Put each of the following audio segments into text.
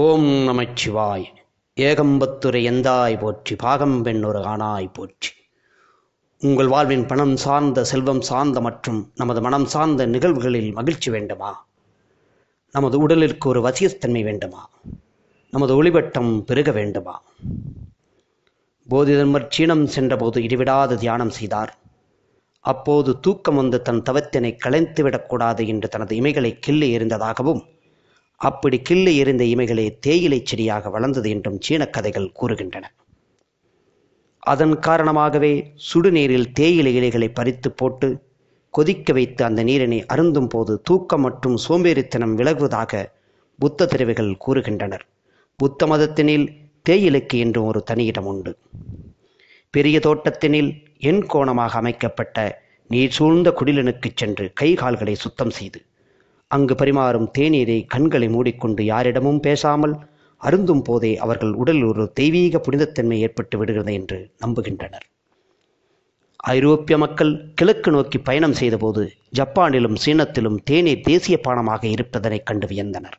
ஓம் நமச்சிவாய். ஏகம்பத்துரை எந்தாய் போற்றி பாகம் பெண்ணொரு ஆனாய் போற்றி. உங்கள் வாழ்வின் பணம் சார்ந்த செல்வம் சார்ந்த மற்றும் நமது மனம் சார்ந்த நிகழ்வுகளில் மகிழ்ச்சி வேண்டுமா? நமது உடலிற்கு ஒரு வசியத்தன்மை வேண்டுமா? நமது ஒளிவட்டம் பெருக வேண்டுமா? போதிதர்மர் சீனம் சென்றபோது இடைவிடாது தியானம் செய்தார். அப்போது தூக்கம் வந்து தன் தவத்தினை களைந்துவிடக்கூடாது என்று தனது இமைகளை கிள்ளி எறிந்ததாகவும் அப்படி கிள்ளி எறிந்த இமைகளே தேயிலை செடியாக வளர்ந்தது என்றும் சீனக் கதைகள் கூறுகின்றன. அதன் காரணமாகவே சுடுநீரில் தேயிலை இலைகளை பறித்து போட்டு கொதிக்க வைத்து அந்த நீரினை அருந்தும் போது தூக்கம் மற்றும் சோம்பேறித்தனம் விலகுவதாக புத்த தெரிவுகள் கூறுகின்றனர். புத்த மதத்தினில் தேயிலைக்கு என்றும் ஒரு தனியிடம் உண்டு. பெரிய தோட்டத்தினில் எண் கோணமாக அமைக்கப்பட்ட நீர் சூழ்ந்த குடிலனுக்குச் சென்று கை கால்களை சுத்தம் செய்து அங்கு பரிமாறும் தேநீரை கண்களை மூடிக்கொண்டு யாரிடமும் பேசாமல் அருந்தும் போதே அவர்கள் உடலில் ஒரு தெய்வீக புனிதத்தன்மை ஏற்பட்டு விடுகிறது என்று நம்புகின்றனர். ஐரோப்பிய மக்கள் கிழக்கு நோக்கி பயணம் செய்தபோது ஜப்பானிலும் சீனத்திலும் தேநீர் தேசிய பானமாக இருப்பதனை கண்டு வியந்தனர்.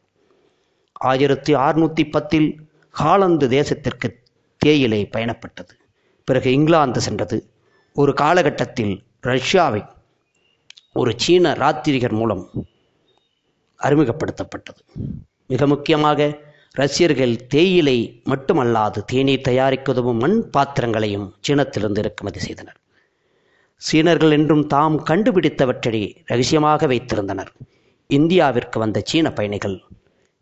ஆயிரத்தி அறுநூற்றி பத்தில் ஹாலந்து தேசத்திற்கு தேயிலை பயணப்பட்டது. பிறகு இங்கிலாந்து சென்றது. ஒரு காலகட்டத்தில் ரஷ்யாவை ஒரு சீன ராத்திரிகர் மூலம் அறிமுகப்படுத்தப்பட்டது. மிக முக்கியமாக ரஷ்யர்கள் தேயிலை மட்டுமல்லாது தேநீர் தயாரிக்க உதவும் மண் பாத்திரங்களையும் சீனத்திலிருந்து இறக்குமதி செய்தனர். சீனர்கள் என்றும் தாம் கண்டுபிடித்தவற்றை ரகசியமாக வைத்திருந்தனர். இந்தியாவிற்கு வந்த சீன பயணிகள்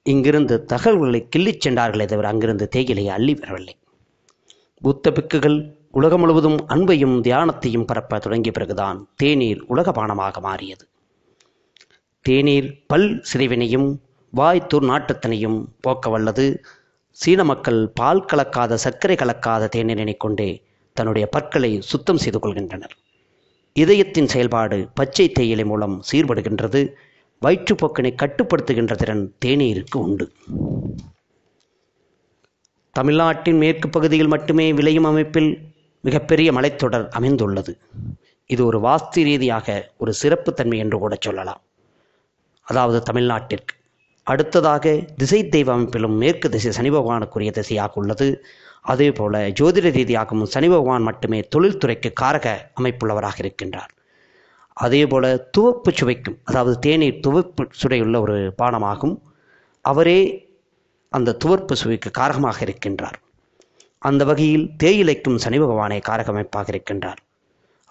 இங்கிருந்து தகவல்களை கிள்ளிச் சென்றார்களே தவிர அங்கிருந்து தேயிலையை அள்ளி வரவில்லை. புத்த பிக்குகள் உலகம் முழுவதும் அன்பையும் தியானத்தையும் பரப்ப தொடங்கிய பிறகுதான் தேநீர் உலக பானமாக மாறியது. தேநீர் பல் சிதைவினையும் வாய்த்தூர் நாட்டத்தினையும் போக்க வல்லது. சீன மக்கள் பால் கலக்காத சர்க்கரை கலக்காத தேநீரினை கொண்டே தன்னுடைய பற்களை சுத்தம் செய்து கொள்கின்றனர். இதயத்தின் செயல்பாடு பச்சை தேயிலை மூலம் சீர்படுகின்றது. வயிற்றுப்போக்கினை கட்டுப்படுத்துகின்ற திறன் தேநீருக்கு உண்டு. தமிழ்நாட்டின் மேற்கு பகுதியில் மட்டுமே விளையும் அமைப்பில் மிகப்பெரிய மலைத்தொடர் அமைந்துள்ளது. இது ஒரு வாஸ்து ரீதியாக ஒரு சிறப்பு தன்மை என்று கூட சொல்லலாம். அதாவது தமிழ்நாட்டிற்கு. அடுத்ததாக திசை தெய்வ அமைப்பிலும் மேற்கு திசை சனி பகவானுக்குரிய திசையாக உள்ளது. அதே போல ஜோதிட ரீதியாகவும் சனி பகவான் மட்டுமே தொழில்துறைக்கு காரக அமைப்புள்ளவராக இருக்கின்றார். அதே போல துவப்பு சுவைக்கும் அதாவது தேநீர் துவப்பு சுவையுள்ள ஒரு பானமாகும். அவரே அந்த துவர்ப்பு சுவைக்கு காரகமாக இருக்கின்றார். அந்த வகையில் தேயிலைக்கும் சனி பகவானே காரக அமைப்பாக இருக்கின்றார்.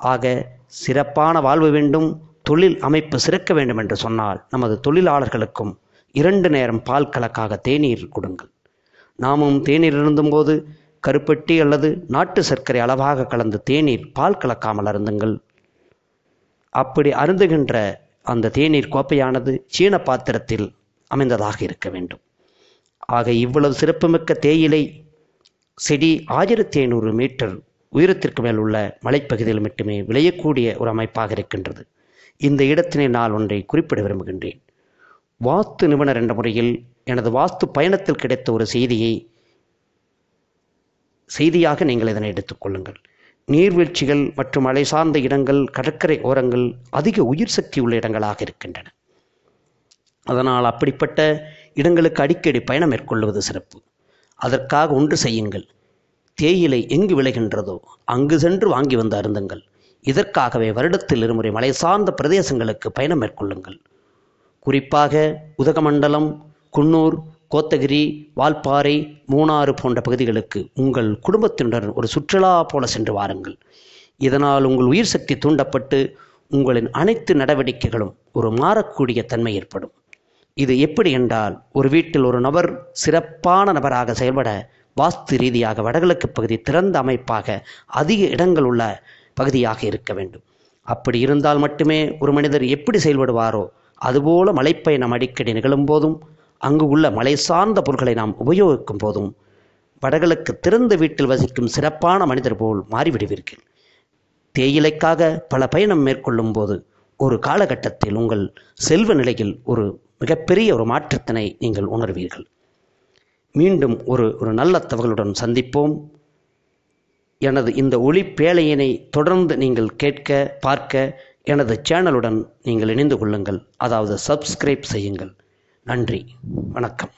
ஆக சிறப்பான வாழ்வு வேண்டும். தொழில் அமைப்பு சிறக்க வேண்டும் என்று சொன்னால் நமது தொழிலாளர்களுக்கும் இரண்டு நேரம் பால் கலக்காக தேநீர் கொடுங்கள். நாமும் தேநீர் இருந்தும்போது கருப்பட்டி அல்லது நாட்டு சர்க்கரை அளவாக கலந்து தேநீர் பால் கலக்காமல் அருந்துங்கள். அப்படி அருந்துகின்ற அந்த தேநீர் கோப்பையானது சீன பாத்திரத்தில் அமைந்ததாக இருக்க வேண்டும். ஆக இவ்வளவு சிறப்புமிக்க தேயிலை செடி ஆயிரத்தி ஐநூறு மீட்டர் உயரத்திற்கு மேல் உள்ள மலைப்பகுதியில் மட்டுமே விளையக்கூடிய ஒரு அமைப்பாக இருக்கின்றது. இந்த இடத்தினை நான் ஒன்றை குறிப்பிட விரும்புகின்றேன். வாஸ்து நிபுணர் என்ற முறையில் எனது வாஸ்து பயணத்தில் கிடைத்த ஒரு செய்தியை செய்தியாக நீங்கள் இதனை எடுத்துக்கொள்ளுங்கள் நீர்வீழ்ச்சிகள் மற்றும் மலை சார்ந்த இடங்கள் கடற்கரை ஓரங்கள் அதிக உயிர் சக்தி உள்ள இடங்களாக இருக்கின்றன. அதனால் அப்படிப்பட்ட இடங்களுக்கு அடிக்கடி பயணம் மேற்கொள்வது சிறப்பு. அதற்காக ஒன்று செய்யுங்கள். தேயிலை எங்கு விளைகின்றதோ அங்கு சென்று வாங்கி வந்து அருந்துங்கள். இதற்காகவே வருடத்தில் இருமுறை மலை சார்ந்த பிரதேசங்களுக்கு பயணம் மேற்கொள்ளுங்கள். குறிப்பாக உதகமண்டலம் குன்னூர் கோத்தகிரி வால்பாறை மூணாறு போன்ற பகுதிகளுக்கு உங்கள் குடும்பத்தினுடன் ஒரு சுற்றுலா போல சென்று வாருங்கள். இதனால் உங்கள் உயிர் சக்தி தூண்டப்பட்டு உங்களின் அனைத்து நடவடிக்கைகளும் ஒரு மாறக்கூடிய தன்மை ஏற்படும். இது எப்படி என்றால் ஒரு வீட்டில் ஒரு நபர் சிறப்பான நபராக செயல்பட வாஸ்து ரீதியாக வடகிழக்கு பகுதி திறந்த அமைப்பாக அதிக இடங்கள் உள்ள பகுதியாக இருக்க வேண்டும். அப்படி இருந்தால் மட்டுமே ஒரு மனிதர் எப்படி செயல்படுவாரோ அதுபோல மலைப்பயணம் அடிக்கடி நிகழும் போதும் அங்கு உள்ள மலை சார்ந்த பொருட்களை நாம் உபயோகிக்கும் போதும் வடகளுக்கு திறந்த வீட்டில் வசிக்கும் சிறப்பான மனிதர் போல் மாறிவிடுவீர்கள். தேயிலைக்காக பல பயணம் மேற்கொள்ளும் போது ஒரு காலகட்டத்தில் உங்கள் செல்வ நிலையில் ஒரு மிகப்பெரிய ஒரு மாற்றத்தினை நீங்கள் உணர்வீர்கள். மீண்டும் ஒரு ஒரு நல்ல தகவலுடன் சந்திப்போம். எனது இந்த ஒளி பேழையினை தொடர்ந்து நீங்கள் கேட்க பார்க்க எனது சேனலுடன் நீங்கள் இணைந்து கொள்ளுங்கள். அதாவது சப்ஸ்கிரைப் செய்யுங்கள். நன்றி. வணக்கம்.